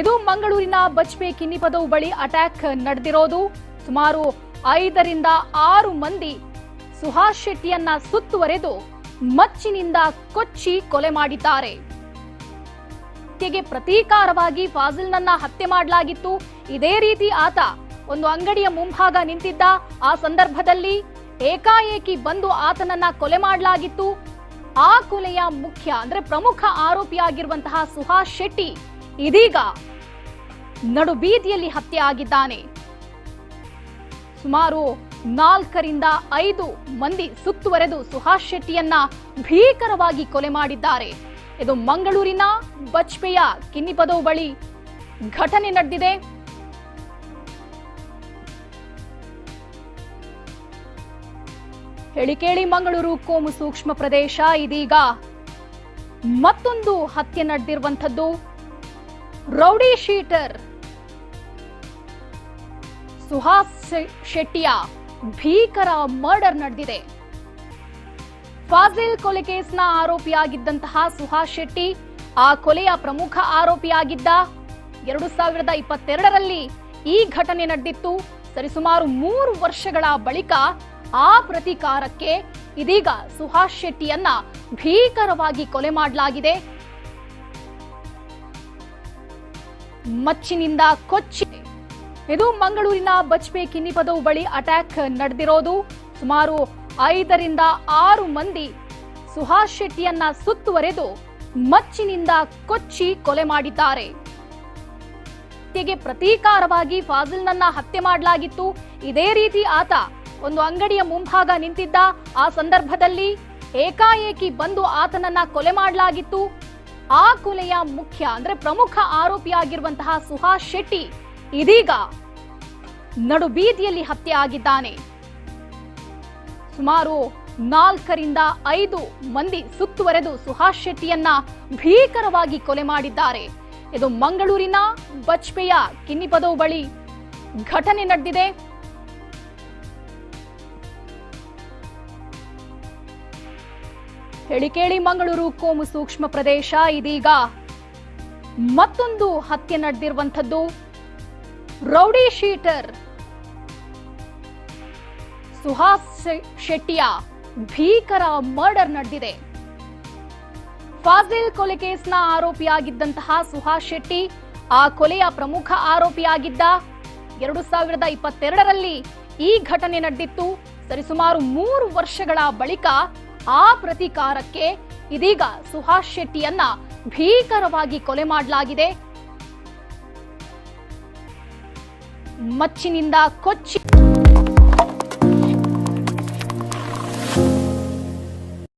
ಇದು ಮಂಗಳೂರಿನ ಬಜ್ಪೆ ಕಿನ್ನಿಪದವು ಬಳಿ ಅಟ್ಯಾಕ್ ನಡೆದಿರೋದು. ಸುಮಾರು ಐದರಿಂದ ಆರು ಮಂದಿ ಸುಹಾಸ್ ಶೆಟ್ಟಿಯನ್ನ ಸುತ್ತುವರೆದು ಮಚ್ಚಿನಿಂದ ಕೊಚ್ಚಿ ಕೊಲೆ ಮಾಡಿದ್ದಾರೆ. ಪ್ರತೀಕಾರವಾಗಿ ಫಾಜಿಲ್ನನ್ನ ಹತ್ಯೆ ಮಾಡಲಾಗಿತ್ತು. ಇದೇ ರೀತಿ ಆತ ಒಂದು ಅಂಗಡಿಯ ಮುಂಭಾಗ ನಿಂತಿದ್ದ. ಆ ಸಂದರ್ಭದಲ್ಲಿ ಏಕಾಏಕಿ ಬಂದು ಆತನನ್ನ ಕೊಲೆ ಮಾಡಲಾಗಿತ್ತು. ಆ ಕೊಲೆಯ ಮುಖ್ಯ ಅಂದ್ರೆ ಪ್ರಮುಖ ಆರೋಪಿಯಾಗಿರುವಂತಹ ಸುಹಾಸ್ ಶೆಟ್ಟಿ ಇದೀಗ ನಡು ಬೀದಿಯಲ್ಲಿ ಹತ್ಯೆ ಆಗಿದ್ದಾನೆ. ಸುಮಾರು ನಾಲ್ಕರಿಂದ ಐದು ಮಂದಿ ಸುತ್ತುವರೆದು ಸುಹಾಸ್ ಶೆಟ್ಟಿಯನ್ನ ಭೀಕರವಾಗಿ ಕೊಲೆ ಮಾಡಿದ್ದಾರೆ. ಇದು ಮಂಗಳೂರಿನ ಬಜ್ಪೆಯ ಕಿನ್ನಿಪದವು ಬಳಿ ಘಟನೆ ನಡೆದಿದೆ. ಹೇಳಿಕೇಳಿ ಮಂಗಳೂರು ಕೋಮು ಸೂಕ್ಷ್ಮ ಪ್ರದೇಶ, ಇದೀಗ ಮತ್ತೊಂದು ಹತ್ಯೆ ನಡೆದಿರುವಂಥದ್ದು. ರೌಡಿ ಶೀಟರ್ ಸುಹಾಸ್ ಶೆಟ್ಟಿಯ ಭೀಕರ ಮರ್ಡರ್ ನಡೆದಿದೆ. ಫಾಜಿಲ್ ಕೊಲೆ ಕೇಸ್ನ ಆರೋಪಿಯಾಗಿದ್ದಂತಹ ಸುಹಾಸ್ ಶೆಟ್ಟಿ ಆ ಕೊಲೆಯ ಪ್ರಮುಖ ಆರೋಪಿಯಾಗಿದ್ದ. ಎರಡು ಸಾವಿರದ ಇಪ್ಪತ್ತೆರಡರಲ್ಲಿ ಈ ಘಟನೆ ನಡೆದಿತ್ತು. ಸರಿಸುಮಾರು ಮೂರು ವರ್ಷಗಳ ಬಳಿಕ ಆ ಪ್ರತೀಕಾರಕ್ಕೆ ಇದೀಗ ಸುಹಾಸ್ ಶೆಟ್ಟಿಯನ್ನ ಭೀಕರವಾಗಿ ಕೊಲೆ ಮಾಡಲಾಗಿದೆ. ಮಚ್ಚಿನಿಂದ ಕೊಚ್ಚಿ. ಇದು ಮಂಗಳೂರಿನ ಬಜ್ಪೆ ಕಿನ್ನಿಪದವು ಬಳಿ ಅಟ್ಯಾಕ್ ನಡೆದಿರೋದು. ಸುಮಾರು ಐದರಿಂದ ಆರು ಮಂದಿ ಸುಹಾಸ್ ಶೆಟ್ಟಿಯನ್ನ ಸುತ್ತುವರೆದು ಮಚ್ಚಿನಿಂದ ಕೊಚ್ಚಿ ಕೊಲೆ ಮಾಡಿದ್ದಾರೆ. ಪ್ರತೀಕಾರವಾಗಿ ಫಾಜಿಲ್ನನ್ನ ಹತ್ಯೆ ಮಾಡಲಾಗಿತ್ತು. ಇದೇ ರೀತಿ ಆತ ಒಂದು ಅಂಗಡಿಯ ಮುಂಭಾಗ ನಿಂತಿದ್ದ. ಆ ಸಂದರ್ಭದಲ್ಲಿ ಏಕಾಏಕಿ ಬಂದು ಆತನನ್ನ ಕೊಲೆ ಮಾಡಲಾಗಿತ್ತು. ಆ ಕೊಲೆಯ ಮುಖ್ಯ, ಅಂದ್ರೆ ಪ್ರಮುಖ ಆರೋಪಿಯಾಗಿರುವಂತಹ ಸುಹಾಸ್ ಶೆಟ್ಟಿ ಇದೀಗ ನಡು ಬೀದಿಯಲ್ಲಿ ಹತ್ಯೆ ಆಗಿದ್ದಾನೆ. ಸುಮಾರು ನಾಲ್ಕರಿಂದ ಐದು ಮಂದಿ ಸುತ್ತುವರೆದು ಸುಹಾಸ್ ಶೆಟ್ಟಿಯನ್ನ ಭೀಕರವಾಗಿ ಕೊಲೆ ಮಾಡಿದ್ದಾರೆ. ಇದು ಮಂಗಳೂರಿನ ಬಜ್ಪೆಯ ಕಿನ್ನಿಪದವು ಬಳಿ ಘಟನೆ ನಡೆದಿದೆ. ಹೇಳಿಕೇಳಿ ಮಂಗಳೂರು ಕೋಮು ಸೂಕ್ಷ್ಮ ಪ್ರದೇಶ, ಇದೀಗ ಮತ್ತೊಂದು ಹತ್ಯೆ ನಡೆದಿರುವಂಥದ್ದು. ರೌಡಿ ಶೀಟರ್ ಸುಹಾಸ್ ಶೆಟ್ಟಿಯ ಭೀಕರ ಮರ್ಡರ್ ನಡೆದಿದೆ. ಫಾಜಿಲ್ ಕೊಲೆ ಕೇಸ್ನ ಆರೋಪಿಯಾಗಿದ್ದಂತಹ ಸುಹಾಸ್ ಶೆಟ್ಟಿ ಆ ಕೊಲೆಯ ಪ್ರಮುಖ ಆರೋಪಿಯಾಗಿದ್ದ. ಎರಡು ಸಾವಿರದ ಇಪ್ಪತ್ತೆರಡರಲ್ಲಿ ಈ ಘಟನೆ ನಡೆದಿತ್ತು. ಸರಿಸುಮಾರು ಮೂರು ವರ್ಷಗಳ ಬಳಿಕ ಆ ಪ್ರತೀಕಾರಕ್ಕೆ ಇದೀಗ ಸುಹಾಸ್ ಶೆಟ್ಟಿಯನ್ನ ಭೀಕರವಾಗಿ ಕೊಲೆ ಮಾಡಲಾಗಿದೆ. ಮಚ್ಚಿನಿಂದ ಕೊಚ್ಚಿ